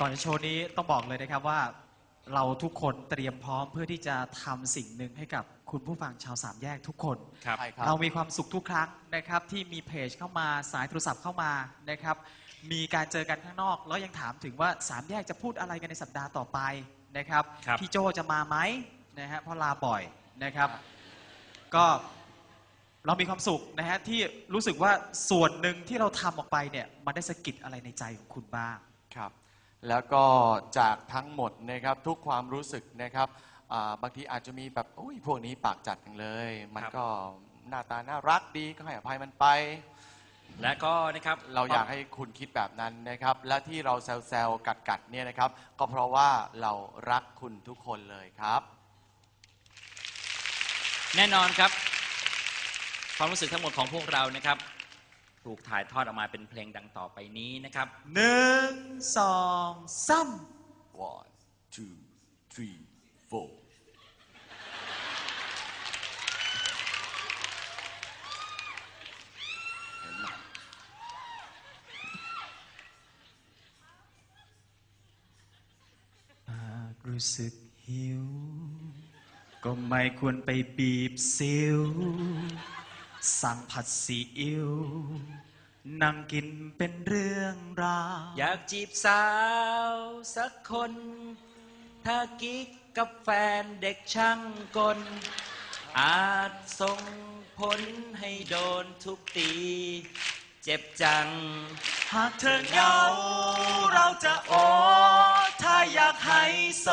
ก่อนจะโชว์นี้ต้องบอกเลยนะครับว่าเราทุกคนเตรียมพร้อมเพื่อที่จะทำสิ่งหนึ่งให้กับคุณผู้ฟังชาวสามแยกทุกคน ครับ ใช่ครับ เรามีความสุขทุกครั้งนะครับ ที่มีเพจเข้ามาสายโทรศัพท์เข้ามานะครับ มีการเจอกันข้างนอก แล้วยังถามถึงว่าสามแยกจะพูดอะไรกันในสัปดาห์ต่อไปนะครับครับ พี่โจจะมาไหมนะฮะเพราะลาบ่อยนะครับ ก็เรามีความสุขนะฮะที่รู้สึกว่าส่วนหนึ่งที่เราทำออกไปเนี่ยมันได้สะกิดอะไรในใจของคุณบ้าง ครับ แล้วก็จากทั้งหมดนะครับทุกความรู้สึกนะครับอ่าบางทีอาจจะมีแบบอุ้ยพวกนี้ปากจัดจังเลย มันครับก็หน้าตาน่ารักดีก็ให้อภัยมันไป และก็นะครับเราอยากให้คุณคิดแบบนั้นนะครับ และที่เราแซวๆกัดๆเนี่ยนะครับ ก็เพราะว่าเรารักคุณทุกคนเลยครับ แน่นอนครับ ความรู้สึกทั้งหมดของพวกเรานะครับ ถูกถ่ายทอดออกมาเป็นเพลงดังต่อไปนี้นะครับหนึ่งสองสาม one two three four หากรู้สึกหิว ก็ไม่ควรไปบีบซิว สั่งผัดซีอิ๊วนั่งกินเป็นเรื่องราวอยากจีบสาวสักคน ถ้ากิ๊กกับแฟนเด็กช่างกล อาจส่งผลให้โดนทุบตี เจ็บจัง หากเธอเหงาเราจะโอ ถ้าอยากให้โซ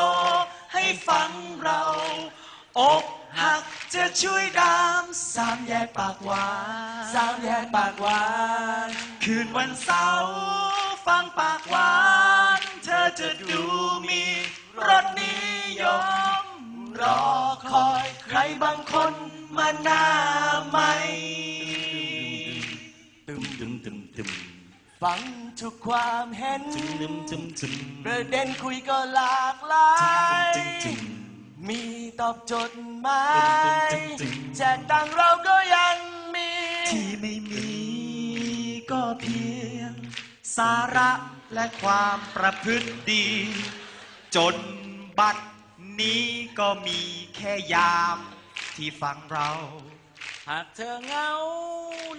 ให้ฟังเราอกหัก จะช่วยดามสามแยกปากหวานสามแยกปากหวาน คืนวันเสาร์ฟังปากหวาน เธอจะดูมีรสนิยม รอคอยใครบางคนมาหน้าไหมตึมตึมตึมตึมฟังทุกความเห็นประเด็นคุยก็หลากหลาย มีตอบจทย์ ดหมายแจกตังเราก็ยังมี ที่ไม่มีก็เพียง สาระและความประพฤติดี จนบัดนี้ก็มีแค่ยามที่ฟังเรา หากเธอเหงา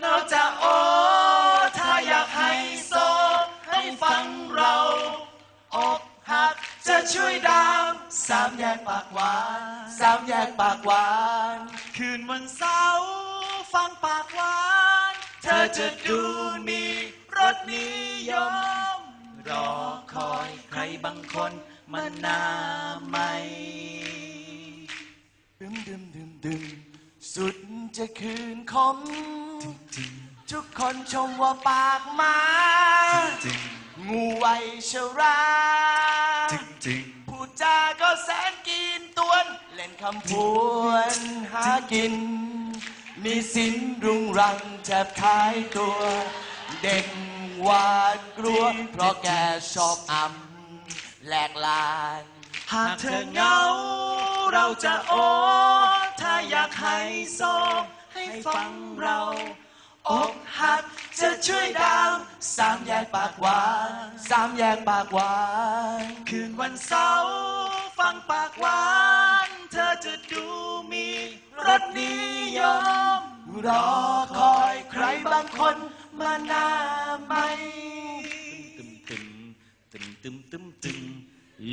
เราจะโอ ถ้าอยากให้โซให้ฟังเราอกหัก จะช่วยดามสามแยกปากหวานสามแยกปากหวาน คืนวันเสาร์ฟังปากหวาน เธอจะดูมีรสนิยม รอคอยใครบางคนมาหน้าไหมดึมดึมดึมดึมสุดจะคืนคม ทุกคนชมว่าปากหมาจริงงูไวยชรา จริงจริง พูดจาก็แสนกินตวน เล่นคำพวนหากิน มีสินรุงรังแทบท้ายตัว เด็กหวาดกลัว เพราะแกชอบอำแหลกลาน หากเธอเหงา เราจะโอถ้าอยากให้โซให้ฟังเราอกหักจะช่วยดาม สามแยกปากหวานสามแยกปากหวาน คืนวันเสาร์ฟังปากหวาน เธอจะดูมีรสนิยม รอคอยใครบางคนมาหน้าไหมตึมตึมตึมตึมตึมตึม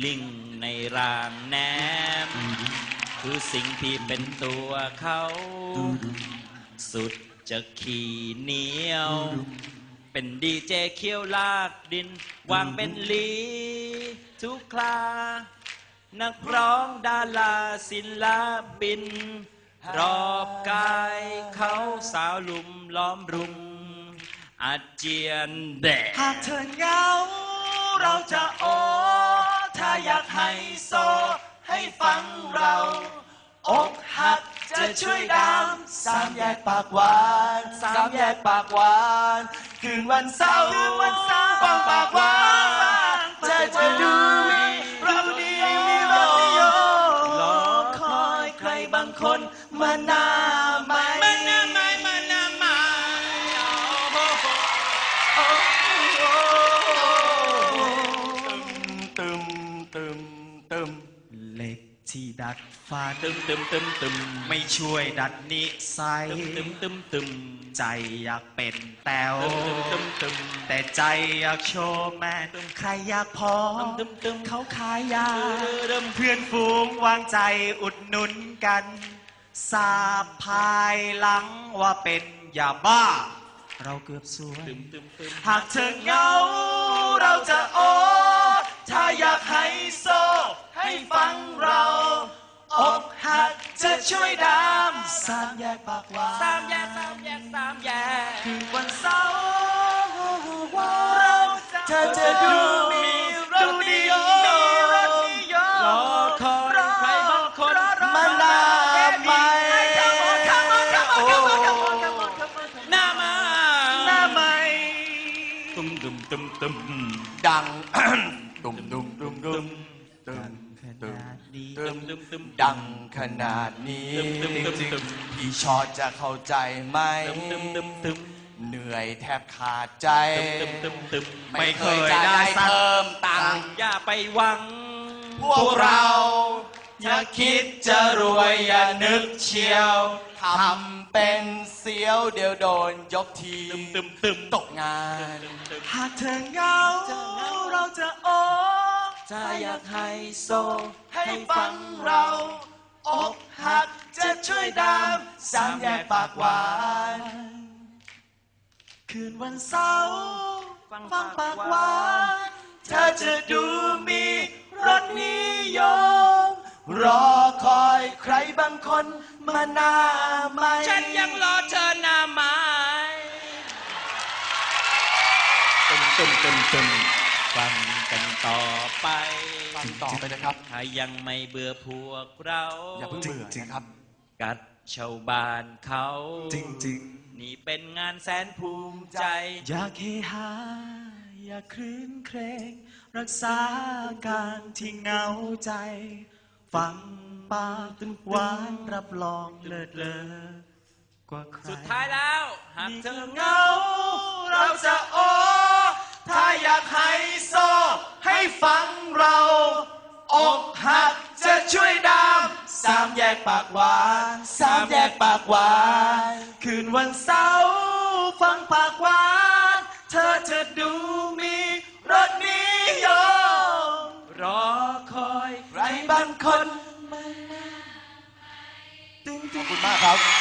ลิงในรางแหนม คือสิ่งที่เป็นตัวเขา สุดจะขี่เหนียว เป็นดีเจเคี้ยวลากดิน วางเป็นลีทุกคลา นักร้องดาราศิลปิน รอบกายเขาสาวลุมล้อมรุม อาเจียนแดดหากเธอเหงา เราจะโอ ถ้าอยากให้โซ ให้ฟังเรา อกหักจะช่วยดามสามแยกปากหวาน สามแยกปากหวาน คืนวันเสาร์คืนวันเสาร์ฟังปากหวานเธอจะดูมีเราดีมีเรานิยมรอคอยใครบางคนมาหน้าไหมมาหน้าไหมมาหน้าไหมคฝันตึมตึมตึมตึม ดัดฟ้าตึมตึมตึมตึมไม่ช่วยดัดนิสัยตึมตึมตึมตึมใจอยากเป็นแต้วตึมตึมตึมแต่ใจอยากโชว์แมนใครอยากพร้อมตึมตึมเขาขายยาตึมเพื่อนฝูงวางใจอุดหนุนกันทราบภายหลังว่าเป็นยาบ้า เราเกือบสวยหากเธอเงา เราจะโอถ้าอยากให้โซ ให้ฟังเราอกหักจะช่วยดามสามแยกปากหวานสามแยกสามแยกสามแยกคืนวันเสาร์เราเธอจะดูมีรสนิยมรสนิยมรอคอยใครบางคนมานานไปโอ้หน้ามาหน้าไหมตึมตึมตึมตึมดัง ดังขนาดนี้ตึมตึมตึมตึมพี่ชอตจะเข้าใจไหมตึมตึมตึมตึมเหนื่อยแทบขาดใจตึมตึมตึมไม่เคยจะได้สักเพิ่มตังค์อย่าไปหวัง พวกเราอย่าคิดจะรวยอย่านึกเชียวทำเป็นเสียวเดี๋ยวโดนยกทีตึมตึมตึมตกงานตึมหากเธอเหงาเราจะโอ ถ้าอยากไฮโซ ให้ฟังเราอกหักจะช่วยดามสามแยกปากหวาน คืนวันเสาร์ฟังฟังปากหวานเธอจะดูมีรสนิยม รอคอยใครบางคนมาหน้าไหมฉันยังรอเธอหน้าไม้ตึมตึมตึมตึม ฟังกันต่อไปฟังต่อไปนะครับ ถ้ายังไม่เบื่อพวกเราอย่าเพิ่งเบื่อนะครับ กัดชาวบ้านเขาจริงนี่เป็นงานแสนภูมิใจๆอยากเฮฮาอยากคลื่นเครงรักษาการที่เหงาใจ ฟังปากหวานรับรองเลิศเลอกว่าใครสุดท้ายแล้ว หากเธเธออเหเหงางา เราจะโอ ถ้าอยากให้โอกหักจะช่วยดามสามแยกปากหวานสามแยกปากหวาน คืนวันเสาร์ฟังปากหวาน เธอจะดูมีรสนิยมรอคอยใครบางคนมาตึงขอบคุณมากครับ